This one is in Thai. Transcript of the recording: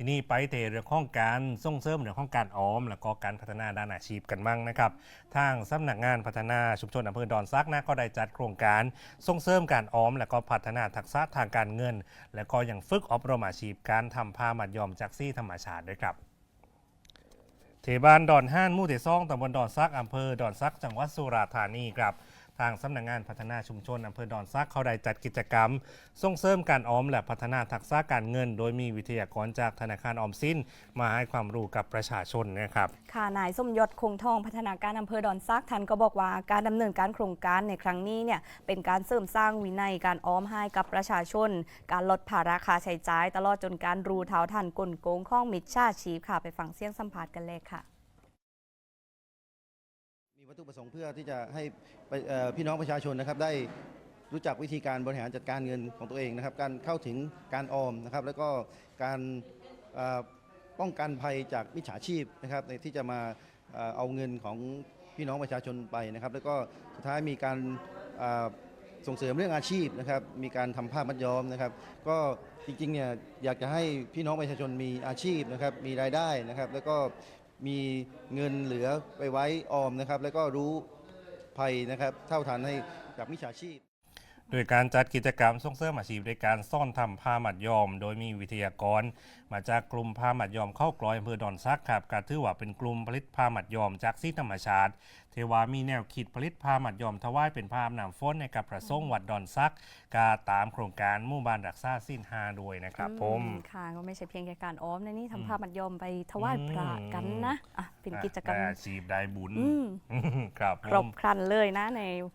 ทีนี้ไปเตเรื่องของการส่งเสริมเรื่องของการออม แล้วก็การพัฒนาด้านอาชีพกันมั่งนะครับ ทางสำนักงานพัฒนาชุมชนอำเภอดอนซักนะก็ได้จัดโครงการส่งเสริมการออม และก็พัฒนาทักษะทางการเงิน และก็ยังฝึกอบรมอาชีพการทำผ้ามัดยอมจากซี่ธรรมชาติด้วยครับเทบานดอนห้านมู่เตซ่องตำบลดอนซักอำเภอดอนซักจังหวัดสุราษฎร์ธานีครับ ทางสำนักงานพัฒนาชุมชนอำเภอดอนซักเขาได้จัดกิจกรรม ส่งเสริมการออมและพัฒนาทักษะการเงิน โดยมีวิทยากรจากธนาคารออมสินมาให้ความรู้กับประชาชนนะครับค่ะนายสมยศคงทองพัฒนาการอำเภอดอนซักท่านก็บอกว่าการดำเนินการโครงการในครั้งนี้เนี่ยเป็นการเสริมสร้างวินัยการออมให้กับประชาชน การลดภาระค่าใช้จ่าย ตลอดจนการรู้เท่าทันกลโกงข้องมิจฉาชีพค่ะไปฟังเสียงสัมภาษณ์กันเลยค่ะ วัตถุประสงค์เพื่อที่จะให้พี่น้องประชาชนนะครับได้รู้จักวิธีการบริหารจัดการเงินของตัวเองนะครับ การเข้าถึงการออมนะครับ แล้วก็การป้องกันภัยจากมิจฉาชีพนะครับในที่จะมาเอาเงินของพี่น้องประชาชนไปนะครับ แล้วก็สุดท้ายมีการส่งเสริมเรื่องอาชีพนะครับ มีการทำผ้ามัดย้อมนะครับ ก็จริงๆเนี่ยอยากจะให้พี่น้องประชาชนมีอาชีพนะครับ มีรายได้นะครับ แล้วก็ มีเงินเหลือไปไว้ออมนะครับ แล้วก็รู้ภัยนะครับ เท่าทันให้จากมิจฉาชีพ โดยการจัดกิจกรรมส่งเสริมอาชีพในการซ่อนทำผ้ามัดยอม โดยมีวิทยากร มาจากกลุ่มผ้ามัดยอมเข้ากลอยอำเภอดอนซักครับการถือว่าเป็นกลุ่มผลิตผ้ามัดยอมจากซีธรรมชาติ เทวามีแนวคิดผลิตผ้ามัดยอมถวายเป็นผ้าอาบน้ำฝนในกับประสงค์วัดดอนซักกาตามโครงการหมู่บ้านรักษาสิ้นหาด้วยนะครับผมอืค่ะก็ไม่ใช่เพียงแค่การออมในะนี่ทำภาพมัดยอมไปถวายพระกันนะอะเป็นกิจกรรมได้อาชีพได้บุญอืมครับครผบมครันเลยนะใน